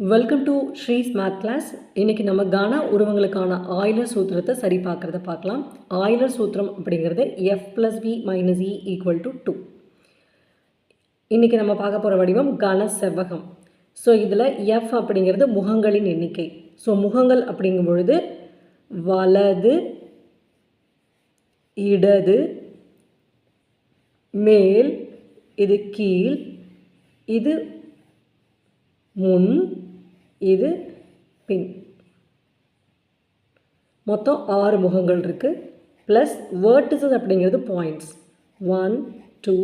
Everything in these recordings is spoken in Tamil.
Welcome to Sree's math class இன்றைக்கி நம்ம கானா உருவங்களுக்கான ஆயிலர் சூத்திரத்தை சரி பார்க்குறத பார்க்கலாம். ஆயிலர் சூத்திரம் அப்படிங்கிறது F plus V minus E equal to two இன்றைக்கி நம்ம பார்க்க போகிற வடிவம் கன செவ்வகம். ஸோ இதில் எஃப் அப்படிங்கிறது முகங்களின் எண்ணிக்கை. ஸோ முகங்கள் அப்படிங்கும் பொழுது வலது இடது மேல் இது கீழ் இது முன் இது பின். மொத்தம் ஆறு முகங்கள் இருக்குது ப்ளஸ் வேர்டிசஸ் அப்படிங்கிறது points one two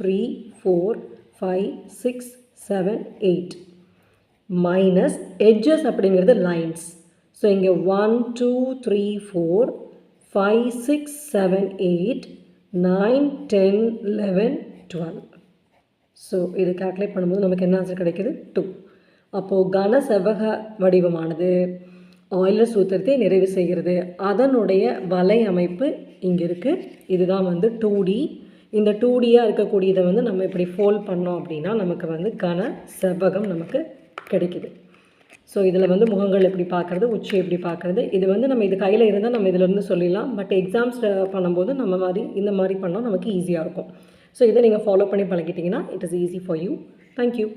three four five six seven eight minus edges அப்படிங்கிறது லைன்ஸ் ஸோ இங்கே one two three four five six seven eight nine ten eleven twelve so இது கால்குலேட் பண்ணும்போது நமக்கு என்ன ஆன்சர் கிடைக்குது? டூ அப்போது கன செவ்வக வடிவமானது. ஆயிலர் சூத்திரத்தை நிறைவு செய்கிறது. அதனுடைய வலை அமைப்பு இங்கே இருக்குது இதுதான் வந்து டூ டி இந்த டூ டியாக இருக்கக்கூடியதை வந்து நம்ம இப்படி ஃபோல்ட் பண்ணோம் அப்படின்னா நமக்கு வந்து கன செவ்வகம் நமக்கு கிடைக்குது. ஸோ இதில் வந்து முகங்கள் எப்படி பார்க்குறது உச்சி எப்படி பார்க்குறது இது வந்து நம்ம இது கையில் இருந்தால் நம்ம இதிலேருந்து சொல்லிடலாம். பட் எக்ஸாம்ஸ் பண்ணும்போது நம்ம மாதிரி இந்த மாதிரி பண்ணால் நமக்கு ஈஸியாக இருக்கும். ஸோ இதை நீங்கள் ஃபாலோ பண்ணி பழகிட்டிங்கன்னா it is easy for you thank you